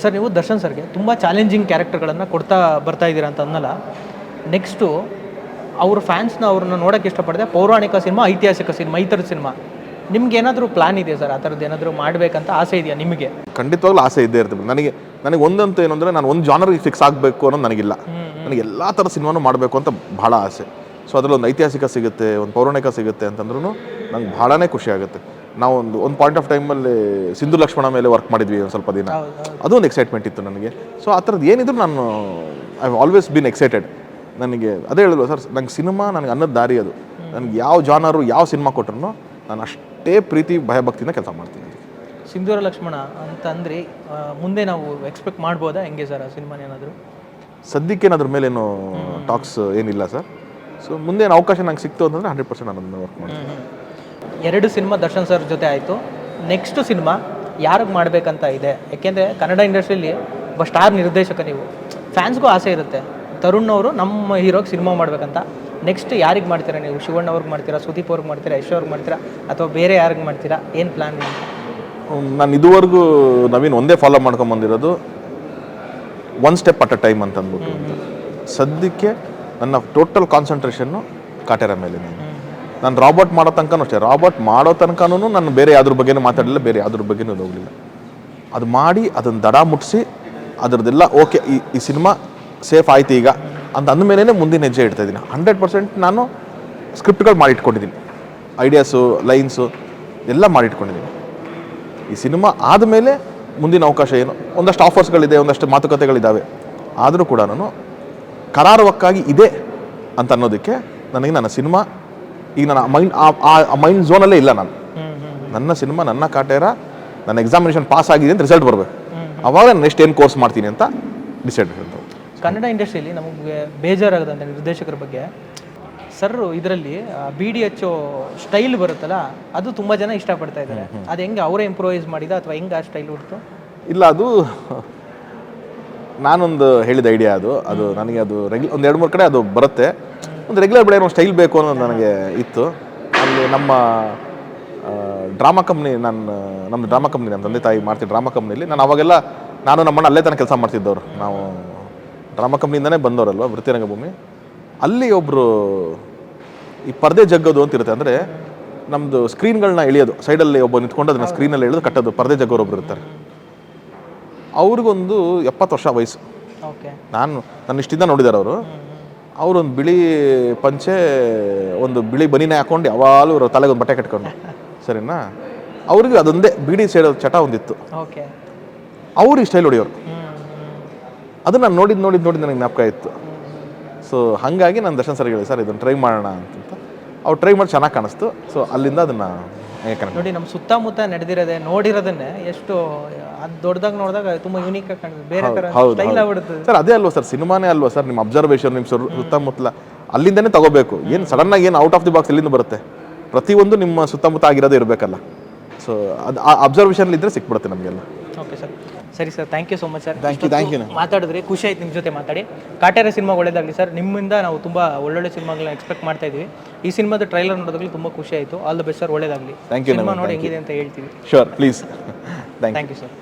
Sir ನೀವು ದರ್ಶನ್ ಸರ್ಗೆ ತುಂಬ ಚಾಲೆಂಜಿಂಗ್ ಕ್ಯಾರೆಕ್ಟರ್ಗಳನ್ನು ಕೊಡ್ತಾ ಬರ್ತಾ ಇದ್ದೀರಾ ಅಂತ ಅನ್ನಲ್ಲ ನೆಕ್ಸ್ಟು ಅವ್ರ ಫ್ಯಾನ್ಸ್ನ ಅವ್ರನ್ನ ನೋಡೋಕ್ಕೆ ಇಷ್ಟಪಡದೆ ಪೌರಾಣಿಕ ಸಿನಿಮಾ ಐತಿಹಾಸಿಕ ಸಿನಿಮಾ ಈ ಥರದ ಸಿನಿಮಾ. ನಿಮ್ಗೆ ಏನಾದರೂ ಪ್ಲಾನ್ ಇದೆಯಾ ಸರ್ ಆ ಥರದ್ದು ಏನಾದರೂ ಮಾಡಬೇಕಂತ ಆಸೆ ಇದೆಯಾ ನಿಮಗೆ? ಖಂಡಿತವಾಗ್ಲೂ ಆಸೆ ಇದ್ದೇ ಇರ್ತದೆ. ನನಗೆ ನನಗೆ ಒಂದಂತ ಏನು ಅಂದರೆ ನಾನು ಒಂದು ಜಾನರ್ಗೆ ಫಿಕ್ಸ್ ಆಗಬೇಕು ಅನ್ನೋದು ನನಗಿಲ್ಲ. ನನಗೆ ಎಲ್ಲ ಥರ ಸಿನಿಮಾನು ಮಾಡಬೇಕು ಅಂತ ಭಾಳ ಆಸೆ. ಸೊ ಅದರಲ್ಲಿ ಒಂದು ಐತಿಹಾಸಿಕ ಸಿಗುತ್ತೆ ಒಂದು ಪೌರಾಣಿಕ ಸಿಗುತ್ತೆ ಅಂತಂದ್ರೂ ನಂಗೆ ಭಾಳನೇ ಖುಷಿ ಆಗುತ್ತೆ. ನಾವು ಒಂದು ಒಂದು ಪಾಯಿಂಟ್ ಆಫ್ ಟೈಮಲ್ಲಿ ಸಿಂಧು ಲಕ್ಷ್ಮಣ ಮೇಲೆ ವರ್ಕ್ ಮಾಡಿದ್ವಿ ಒಂದು ಸ್ವಲ್ಪ ದಿನ. ಅದು ಒಂದು ಎಕ್ಸೈಟ್ಮೆಂಟ್ ಇತ್ತು ನನಗೆ. ಸೊ ಆ ಥರದ್ದು ಏನಿದ್ರು ನಾನು I have always been excited ನನಗೆ ಅದೇ ಹೇಳಿದ್ರು ಸರ್ ನಂಗೆ ಸಿನಿಮಾ ನನಗೆ ಅನ್ನದ ದಾರಿ ಅದು. ನನಗೆ ಯಾವ ಜಾನರು ಯಾವ ಸಿನಿಮಾ ಕೊಟ್ಟರು ನಾನು ಅಷ್ಟೇ ಪ್ರೀತಿ ಭಯಭಕ್ತಿಯಿಂದ ಕೆಲಸ ಮಾಡ್ತೀನಿ ಸಿಂಧೂರ ಲಕ್ಷ್ಮಣ ಅಂತ ಅಂದ್ರೆ ಮುಂದೆ ನಾವು ಎಕ್ಸ್ಪೆಕ್ಟ್ ಮಾಡ್ಬೋದಾ? ಹೆಂಗೆ ಸರ್ ಆ ಸಿನಿಮಾ ಏನಾದರೂ? ಸದ್ಯಕ್ಕೆ ಅದ್ರ ಮೇಲೇನು ಟಾಕ್ಸ್ ಏನಿಲ್ಲ ಸರ್ ಸೊ ಮುಂದೇನು ಅವಕಾಶ ನಂಗೆ ಸಿಕ್ತು ಅಂತಂದರೆ ಹಂಡ್ರೆಡ್ ಪರ್ಸೆಂಟ್ ನಾನು ಅದನ್ನ ವರ್ಕ್ ಮಾಡ್ತೀನಿ. ಎರಡು ಸಿನಿಮಾ ದರ್ಶನ್ ಸರ್ ಜೊತೆ ಆಯಿತು. ನೆಕ್ಸ್ಟು ಸಿನಿಮಾ ಯಾರಿಗೆ ಮಾಡಬೇಕಂತ ಇದೆ. ಯಾಕೆಂದರೆ ಕನ್ನಡ ಇಂಡಸ್ಟ್ರಿಯಲ್ಲಿ ಒಬ್ಬ ಸ್ಟಾರ್ ನಿರ್ದೇಶಕ ನೀವು. ಫ್ಯಾನ್ಸ್ಗೂ ಆಸೆ ಇರುತ್ತೆ. ತರುಣ್ ಅವರು ನಮ್ಮ ಹೀರೋಗೆ ಸಿನಿಮಾ ಮಾಡಬೇಕಂತ. ನೆಕ್ಸ್ಟ್ ಯಾರಿಗೆ ಮಾಡ್ತೀರಾ ನೀವು? ಶಿವಣ್ಣ ಅವ್ರಿಗೆ ಮಾಡ್ತೀರಾ? ಸುದೀಪ್ ಅವ್ರಿಗೆ ಮಾಡ್ತೀರಾ? ಯಶ್ ಅವ್ರಿಗೆ ಮಾಡ್ತೀರಾ? ಅಥವಾ ಬೇರೆ ಯಾರಿಗೆ ಮಾಡ್ತೀರಾ? ಏನು ಪ್ಲ್ಯಾನ್ ನಾನು ಇದುವರೆಗೂ ನವೀನ್ ಒಂದೇ follow ಮಾಡ್ಕೊಂಬಂದಿರೋದು one step at a time ಅಂತ ಅಂದ್ಬಿಟ್ಟು. ಸದ್ಯಕ್ಕೆ ನನ್ನ ಟೋಟಲ್ ಕಾನ್ಸಂಟ್ರೇಷನ್ನು ಕಾಟೇರ ಮೇಲೆ ನಾನು ರಾಬರ್ಟ್ ಮಾಡೋ ತನಕನೂ ಅಷ್ಟೇ. ರಾಬರ್ಟ್ ಮಾಡೋ ತನಕನೂ ನಾನು ಬೇರೆ ಯಾವ್ದ್ರ ಬಗ್ಗೆನೂ ಮಾತಾಡಲಿಲ್ಲ, ಬೇರೆ ಯಾವ್ದ್ರ ಬಗ್ಗೆನೂ ಹೋಗಲಿಲ್ಲ. ಅದು ಮಾಡಿ, ಅದನ್ನು ದಡ ಮುಟ್ಟಿಸಿ ಅದರದ್ದೆಲ್ಲ ಓಕೆ ಈ ಈ ಸಿನಿಮಾ ಸೇಫ್ ಆಯ್ತು ಈಗ ಅಂತ ಅಂದಮೇಲೆ ಮುಂದಿನ ಹೆಜ್ಜೆ ಇಡ್ತಾ ಇದ್ದೀನಿ. ಹಂಡ್ರೆಡ್ ಪರ್ಸೆಂಟ್ ನಾನು ಸ್ಕ್ರಿಪ್ಟ್ಗಳು ಮಾಡಿಟ್ಕೊಂಡಿದ್ದೀನಿ. ಐಡಿಯಾಸು ಲೈನ್ಸು ಎಲ್ಲ ಮಾಡಿಟ್ಕೊಂಡಿದ್ದೀನಿ. ಈ ಸಿನಿಮಾ ಆದಮೇಲೆ ಮುಂದಿನ ಅವಕಾಶ ಏನು? ಒಂದಷ್ಟು ಆಫರ್ಸ್ಗಳಿದೆ ಒಂದಷ್ಟು ಮಾತುಕತೆಗಳಿದ್ದಾವೆ ಆದರೂ ಕೂಡ ನಾನು ಕರಾರುವಕ್ಕಾಗಿ ಇದೆ ಅಂತ ಅನ್ನೋದಕ್ಕೆ ನನಗೆ ನನ್ನ ಸಿನಿಮಾ ಈಗ ನನ್ನ ಮೈಂಡ್ ಆ ಮೈಂಡ್ ಝೋನಲ್ಲೇ ಇಲ್ಲ ನಾನು. ನನ್ನ ಸಿನಿಮಾ ನನ್ನ ಕಾಟೇರ ನನ್ನ ಎಕ್ಸಾಮಿನೇಷನ್ ಪಾಸ್ ಆಗಿದೆ ಅಂತ ರಿಸಲ್ಟ್ ಬರಬೇಕು. ಅವಾಗ ನೆಕ್ಸ್ಟ್ ಏನು ಕೋರ್ಸ್ ಮಾಡ್ತೀನಿ ಅಂತ ಡಿಸೈಡ್ ಮಾಡ್ತೀನಿ ಕನ್ನಡ ಇಂಡಸ್ಟ್ರಿಯಲ್ಲಿ ನಮಗೆ ಬೇಜಾರಾಗದಂಥ ನಿರ್ದೇಶಕರ ಬಗ್ಗೆ ಸರ್ ಇದರಲ್ಲಿ ಬಿ ಡಿ ಎಚ್ ಸ್ಟೈಲ್ ಬರುತ್ತಲ್ಲ ಅದು ತುಂಬ ಜನ ಇಷ್ಟಪಡ್ತಾ ಇದ್ದಾರೆ. ಅದು ಹೆಂಗೆ ಅವರೇ ಇಂಪ್ರೂವೈಸ್ ಮಾಡಿದ ಅಥವಾ ಹೆಂಗೆ ಆ ಸ್ಟೈಲ್ ಹುಡ್ತು? ಇಲ್ಲ ಅದು ನಾನೊಂದು ಹೇಳಿದ ಐಡಿಯಾ ಅದು. ಅದು ನನಗೆ ಅದು ರೆಗ್ಯು ಒಂದು ಎರಡು ಮೂರು ಕಡೆ ಅದು ಬರುತ್ತೆ. ಒಂದು ರೆಗ್ಯುಲರ್ ಬೆಳೆ ಒಂದು ಸ್ಟೈಲ್ ಬೇಕು ಅನ್ನೋದು ನನಗೆ ಇತ್ತು. ಅಲ್ಲಿ ನಮ್ಮ ಡ್ರಾಮಾ ಕಂಪ್ನಿ ನಾನು ನಮ್ಮ ಡ್ರಾಮಾ ಕಂಪ್ನಿ ನಮ್ಮ ತಂದೆ ತಾಯಿ ಮಾಡ್ತೀನಿ ಡ್ರಾಮಾ ಕಂಪ್ನಿಲಿ ನಾನು ಅವಾಗೆಲ್ಲ ನಾನು ನಮ್ಮಣ್ಣ ಅಲ್ಲೇ ತನಕ ಕೆಲಸ ಮಾಡ್ತಿದ್ದವ್ರು. ನಾವು ಡ್ರಾಮಾ ಕಂಪ್ನಿಯಿಂದನೇ ಬಂದವರಲ್ವ ವೃತ್ತಿರಂಗಭೂಮಿ. ಅಲ್ಲಿ ಒಬ್ಬರು ಈ ಪರದೆ ಜಗ್ಗೋದು ಅಂತ ಇರುತ್ತೆ. ಅಂದರೆ ನಮ್ಮದು ಸ್ಕ್ರೀನ್ಗಳನ್ನ ಎಳೆಯೋದು. ಸೈಡಲ್ಲಿ ಒಬ್ಬ ನಿಂತ್ಕೊಂಡು ಅದನ್ನ ಸ್ಕ್ರೀನಲ್ಲಿ ಎಳೆದು ಕಟ್ಟೋದು. ಪರದೆ ಜಗ್ಗೋರು ಒಬ್ಬರು ಇರ್ತಾರೆ. ಅವ್ರಿಗೊಂದು ಎಪ್ಪತ್ತು ವರ್ಷ ವಯಸ್ಸು. ಓಕೆ ನಾನು ನನ್ನ ಇಷ್ಟಿಂದ ನೋಡಿದ್ದಾರೆ ಅವರು. ಅವರೊಂದು ಬಿಳಿ ಪಂಚೆ ಒಂದು ಬಿಳಿ ಬನಿನೇ ಹಾಕೊಂಡು ಯಾವಾಗಲೂ ಅವ್ರ ತಲೆಗೆ ಒಂದು ಬಟ್ಟೆ ಕಟ್ಕೊಂಡು. ಸರಿನಾ? ಅವ್ರಿಗೆ ಅದೊಂದೇ ಬಿಡಿ ಸೇಡೋ ಚಟ ಒಂದಿತ್ತು. ಓಕೆ. ಈ ಸ್ಟೈಲ್ ಹೊಡಿಯೋರು. ಅದು ನಾನು ನೋಡಿದ್ದು ನೋಡಿದ್ದು ನೋಡಿದ್ದು ನನಗೆ ಜ್ಞಾಪಕ ಇತ್ತು. ಸೊ ಹಾಗಾಗಿ ನಾನು ದರ್ಶನ್ ಸರ್ ಹೇಳಿ ಸರ್ ಇದನ್ನು ಟ್ರೈ ಮಾಡೋಣ ಅಂತ ಅವ್ರು ಟ್ರೈ ಮಾಡಿ ಚೆನ್ನಾಗಿ ಕಾಣಿಸ್ತು. ಸೊ ಅಲ್ಲಿಂದ ಅದನ್ನು ನೋಡಿ ನಮ್ಮ ಸುತ್ತಮುತ್ತ ನಡೆದಿರೋದೆ ನೋಡಿರೋದನ್ನೇ ಎಷ್ಟು ಅದು ದೊಡ್ಡದಾಗ ನೋಡಿದಾಗ ತುಂಬ ಯೂನಿಕ್ ಆಗಿ ಕಾಣುತ್ತೆ ಬೇರೆ ಥರ ಸ್ಟೈಲ್ ಆಗ್ಬಿಡುತ್ತೆ. ಸರ್ ಅದೇ ಅಲ್ವಾ ಸರ್ ಸಿನಿಮಾನೇ ಅಲ್ವಾ ಸರ್ ನಿಮ್ಮ ಅಬ್ಸರ್ವೇಷನ್ ನಿಮ್ಮ ಸುತ್ತಮುತ್ತಲ? ಅಲ್ಲಿಂದನೇ ತಗೋಬೇಕು. ಏನು ಸಡನ್ ಆಗಿ ಏನು ಔಟ್ ಆಫ್ ದಿ ಬಾಕ್ಸ್ ಎಲ್ಲಿಂದ ಬರುತ್ತೆ? ಪ್ರತಿಯೊಂದು ನಿಮ್ಮ ಸುತ್ತಮುತ್ತ ಆಗಿರೋದೇ ಇರಬೇಕಲ್ಲ. ಸೊ ಅದು ಆ ಅಬ್ಸರ್ವೇಷನ್ ಇದ್ರೆ ಸಿಕ್ಬಿಡುತ್ತೆ ನಮಗೆಲ್ಲ. ಓಕೆ ಸರ್ ಸರಿ sir thank you so much sir thank you thank you ಮಾತಾಡಿದ್ರಿ ಖುಷಿ ಆಯ್ತು ನಿಮ್ಮ ಜೊತೆ ಮಾತಾಡಿ. ಕಾಟೇರ ಸಿನಿಮಾ ಒಳ್ಳೇದಾಗಲಿ ಸರ್ ನಿಮ್ಮಿಂದ ನಾವು ತುಂಬ ಒಳ್ಳೊಳ್ಳೆ ಸಿನಿಮಾಗಳನ್ನ ಎಕ್ಸ್ಪೆಕ್ಟ್ ಮಾಡ್ತಾ ಇದ್ವಿ ಈ ಸಿನಿಮಾದ ಟ್ರೈಲರ್ ನೋಡೋದಾಗಲಿ ತುಂಬ ಖುಷಿ ಆಯಿತು. ಆಲ್ ದ ಬೆಸ್ಟ್ ಸರ್ ಒಳ್ಳೇದಾಗಲಿ. ಸಿನಿಮಾ ನೋಡಿ. ಹೆಂಗಿದೆ ಅಂತ ಹೇಳ್ತೀವಿ. Sure please thank you sir